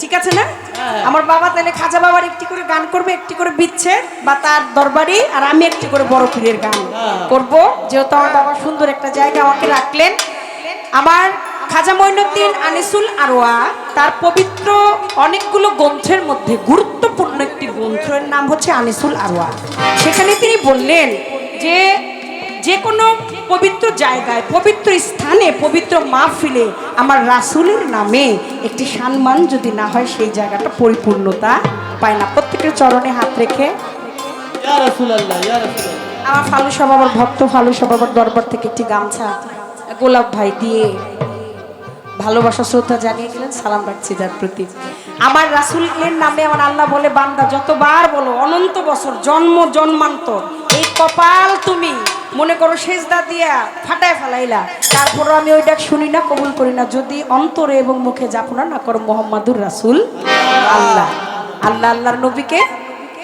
ঠিক আছে না? আমার বাবা তাহলে খাজা বাবার একটি করে গান করবে একটি করে বিচ্ছে বা তার দরবারি আর আমি একটি করে বড় পীরের গান করব। যেহেতু আমার বাবা সুন্দর একটা জায়গা আমাকে রাখলেন। আমার খাজা মঈনুদ্দিন আনিসুল আরোয়া তার পবিত্র অনেকগুলো গ্রন্থের মধ্যে গুরুত্বপূর্ণ একটি গ্রন্থের নাম হচ্ছে আনিসুল আরোয়া। সেখানে তিনি বললেন যে যে কোনো পবিত্র জায়গায় পবিত্র স্থানে পবিত্র মাহফিলে আমার রাসূলের নামে একটি সম্মান যদি না হয় সেই জায়গাটা পরিপূর্ণতা পায় না। প্রত্যেকের চরণে হাত রেখে। আমার ফালু বাবার ভক্ত ফালু বাবার দরবার থেকে একটি গামছা গোলাপ ভাই দিয়ে ভালোবাসা শ্রদ্ধা জানিয়ে গেলেন সালাম রাখছি যার প্রতি। আমার রাসুলের নামে আমার আল্লাহ বলে বান্দা যতবার বলো অনন্ত বছর জন্ম জন্মান্তর এই কপাল তুমি মনে করো সেজদা দিয়া ফাটায় ফেলাইলা তারপরও আমি ওইটা শুনি না কবুল করি না। যদি অন্তরে এবং মুখে যাপনা না করো মোহাম্মদুর রাসুল আল্লাহ। আল্লাহ আল্লাহর নবীকে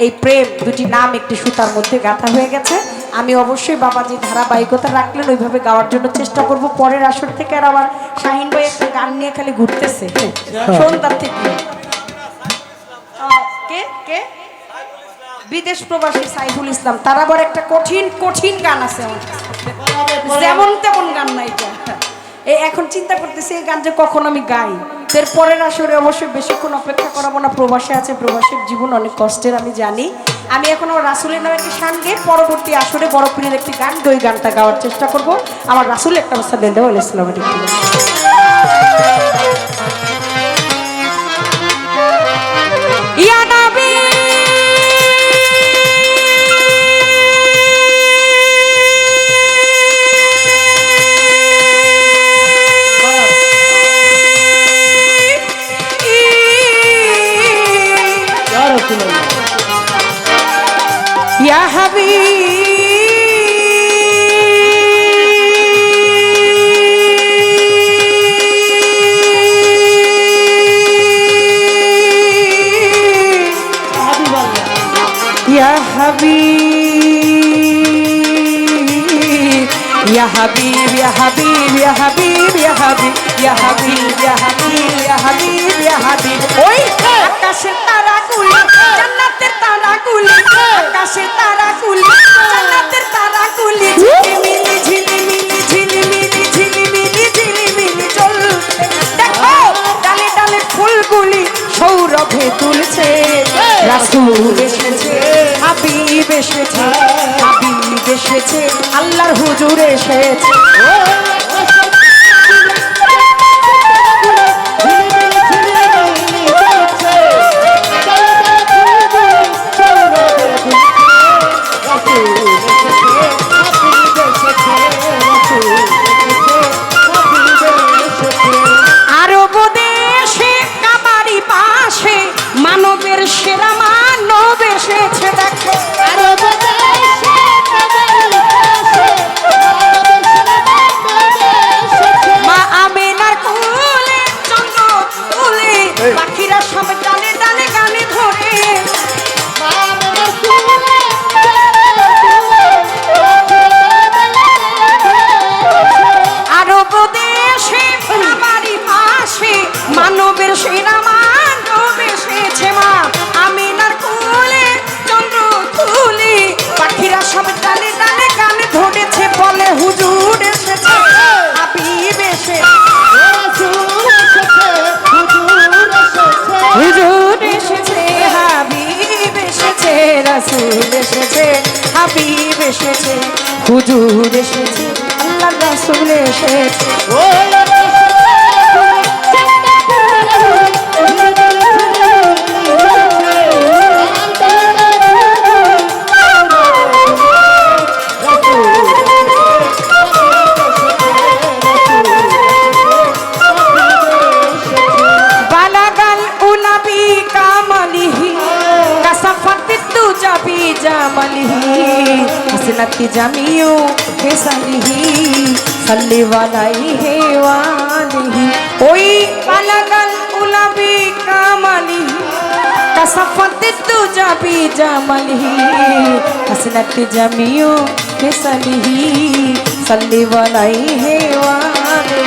এই প্রেম দুটি নাম একটি সুতার মধ্যে গাঁথা হয়ে গেছে। আমি অবশ্যই বাবাজি ধারাবাহিকতা রাখলেন ওইভাবে গাওয়ার জন্য চেষ্টা করব। পরের আসর থেকে আর আবার শাহিন ভাই একটা গান নিয়ে খালি ঘুরতেছে। সন্ধ্যার থেকে। কে? কে? বিদেশ প্রবাসী সাইফুল ইসলাম, তার আবার একটা কঠিন কঠিন গান আছে। যেমন তেমন গান নাই এই এখন চিন্তা করতেছি, এই গান যে কখন আমি গাই? এর পরের আসরে অবশ্যই বেশিক্ষণ অপেক্ষা করাবো না, প্রবাসে আছে, প্রবাসের জীবন অনেক কষ্টের, আমি জানি। আমি এখন আমার রাসুলের নামে একটি গান গেয়ে পরবর্তী আসরে বড় পীরের একটি গান ওই গানটা গাওয়ার চেষ্টা করব। আমার রাসুল একটা অবস্থা দেন দেওয়া ইসলামের একটি يا حبيب হাবিবাল্লাহ يا حبيب يا حبيب يا حبيب يا حبيب يا حبيب يا حبيب يا আকাশের তারাগুলি জান্নাতের তারাগুলি। ঝিলিমিলি ঝিলিমিলি ঝিলিমিলি ঝিলিমিলি ঝিলিমিলি জ্বলছে দেখো ডালে ডালে ফুলগুলি সৌরভে তুলছে। রাসূল এসেছে হাবিব এসেছে হাবিব এসেছে আল্লাহর হুজুর এসেছে। এসেছে হুজুর এসেছে আল্লাহ রাসুল এসেছে। বালাগাল की जमियो के सनही सल्ली वालाई हे वाली ओई अलगल उलबी कामली, कसफत तुजा भी जमली। हसनत जमियो के सनही सल्ली वालाई हे वाली।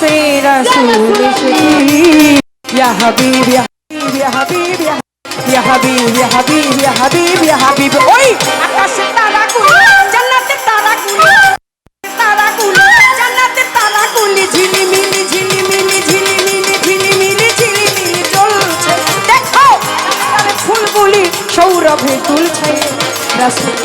से रसूल या हबीब या हबीब या हबीब या हबीब या हबीब या हबीब या हबीब ओए আকাশে তারা কুলি জান্নাতে তারা কুলি তারা কুলি জান্নাতে তারা কুলি ঝিলিমিলি ঝিলিমিলি ঝিলিমিলি ঝিলিমিলি ঝিলিমিলি জ্বলছে। দেখো ফুলগুলি সৌরভে তুলছে। রাসূল